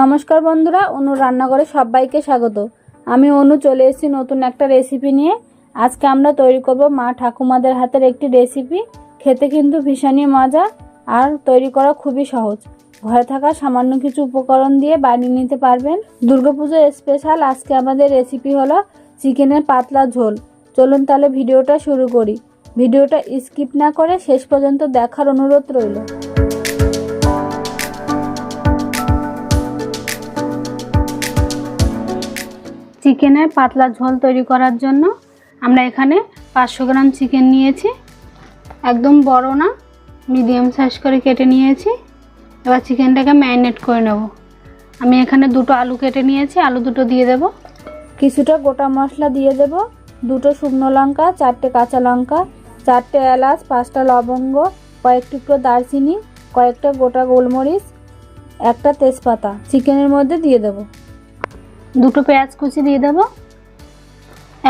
নমস্কার বন্ধুরা, অনু রান্নাঘরে সবাইকে স্বাগত। আমি অনু, চলে এসেছি নতুন একটা রেসিপি নিয়ে। আজকে আমরা তৈরি করব মা ঠাকুমাদের হাতের একটি রেসিপি খেতে কিন্তু ভীষণই মজা আর তৈরি করা খুবই সহজ। ঘরে থাকা সামান্য কিছু উপকরণ দিয়ে বানিয়ে নিতে পারবেন। দুর্গাপুজো স্পেশাল আজকে আমাদের রেসিপি হলো চিকেনের পাতলা ঝোল। চলুন তাহলে ভিডিওটা শুরু করি। ভিডিওটা স্কিপ না করে শেষ পর্যন্ত দেখার অনুরোধ রইল। চিকেনের পাতলা ঝোল তৈরি করার জন্য আমরা এখানে পাঁচশো গ্রাম চিকেন নিয়েছি। একদম বড় না, মিডিয়াম সাইজ করে কেটে নিয়েছি। এবার চিকেনটাকে ম্যারিনেট করে নেব। আমি এখানে দুটো আলু কেটে নিয়েছি, আলু দুটো দিয়ে দেব। কিছুটা গোটা মশলা দিয়ে দেব। দুটো শুকনো লঙ্কা, চারটে কাঁচা লঙ্কা, চারটে এলাচ, পাঁচটা লবঙ্গ, কয়েক টুকরো দারচিনি, কয়েকটা গোটা গোলমরিচ, একটা তেজপাতা। চিকেনের মধ্যে দিয়ে দেবো। দুটো পেঁয়াজ কুচি দিয়ে দেবো,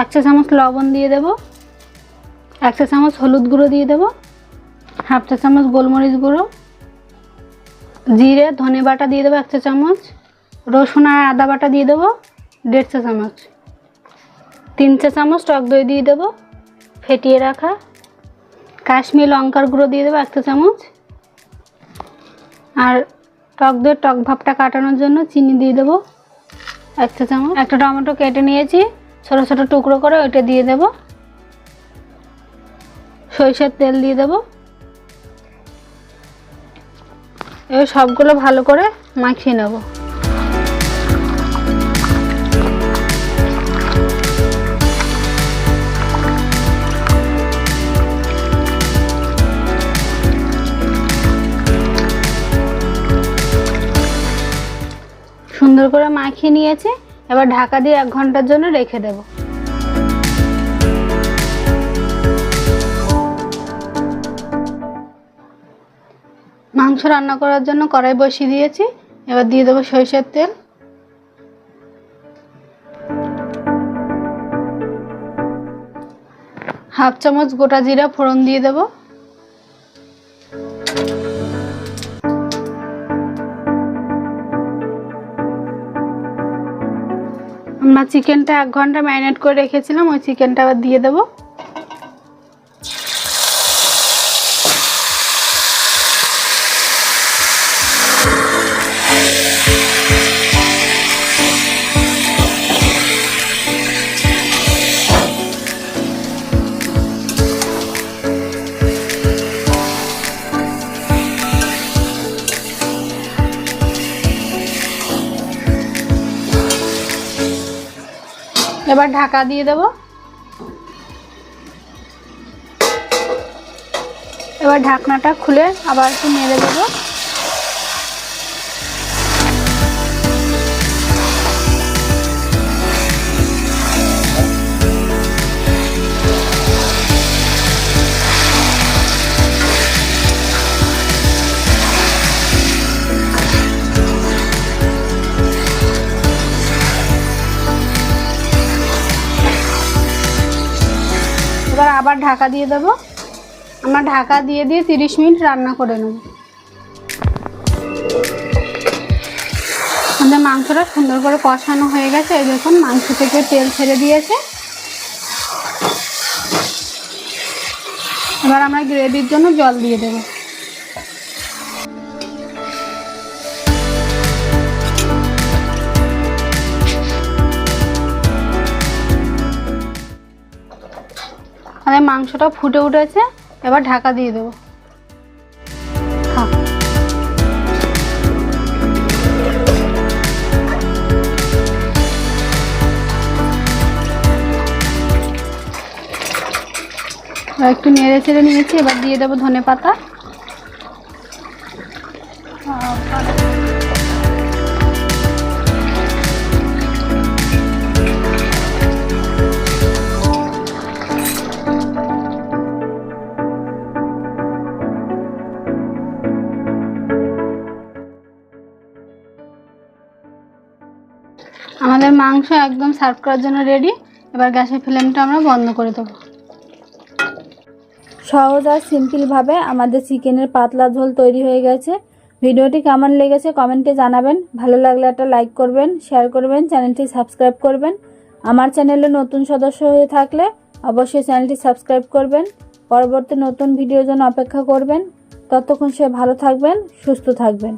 এক চা চামচ লবণ দিয়ে দেবো, এক চা চামচ হলুদ গুঁড়ো দিয়ে দেবো, হাফ চা চামচ গোলমরিচ গুঁড়ো, জিরে, ধনে বাটা দিয়ে দেবো এক চা চামচ, রসুন আর আদা বাটা দিয়ে দেবো দেড় চা চামচ, তিন চা চামচ টক দই দিয়ে দেবো ফেটিয়ে রাখা, কাশ্মীর লঙ্কার গুঁড়ো দিয়ে দেবো এক চা চামচ, আর টক দইয়ের টক ভাবটা কাটানোর জন্য চিনি দিয়ে দেবো এক চা চামচ। একটা টমেটো কেটে নিয়েছি। ছোট ছোট টুকরো করে ওইটা দিয়ে দেব। সরিষার তেল দিয়ে দেব। এবার সবগুলো ভালো করে মাখিয়ে নেব। সুন্দর করে মাখিয়ে নিয়েছি, এবার ঢাকা দিয়ে এক ঘণ্টার জন্য রেখে দেব। মাংস রান্না করার জন্য কড়াই বসিয়ে দিয়েছি, এবার দিয়ে দেবো সরিষার তেল। হাফ চামচ গোটা জিরা ফোড়ন দিয়ে দেবো। চিকেনটা এক ঘণ্টা ম্যারিনেট করে রেখেছিলাম ওই চিকেনটা আবার দিয়ে দেবো। এবার ঢাকা দিয়ে দেব। এবার ঢাকনাটা খুলে আবার একটু নেড়ে দেবো। আবার ঢাকা দিয়ে দেবো। আমরা ঢাকা দিয়ে দিয়ে তিরিশ মিনিট রান্না করে নেব। আমাদের মাংসটা সুন্দর করে কষানো হয়ে গেছে। এই দেখুন, মাংস থেকে তেল ছেড়ে দিয়েছে। এবার আমরা গ্রেভির জন্য জল দিয়ে দেবো। আমাদের মাংসটা ফুটে উঠেছে, এবার ঢাকা দিয়ে দেবো। একটু নেড়ে চেড়ে নিয়েছি, এবার দিয়ে দেবো ধনে পাতা আমাদের মাংস একদম সার্ভ করার জন্য রেডি এবার গ্যাসের ফ্লেমটা আমরা বন্ধ করে দেবো। সহজ আর সিম্পলভাবে আমাদের চিকেনের পাতলা ঝোল তৈরি হয়ে গেছে। ভিডিওটি কেমন লেগেছে কমেন্টে জানাবেন। ভালো লাগলে একটা লাইক করবেন শেয়ার করবেন, চ্যানেলটি সাবস্ক্রাইব করবেন। আমার চ্যানেলে নতুন সদস্য হয়ে থাকলে অবশ্যই চ্যানেলটি সাবস্ক্রাইব করবেন। পরবর্তী নতুন ভিডিওর জন্য অপেক্ষা করবেন। ততক্ষণ সে ভালো থাকবেন, সুস্থ থাকবেন।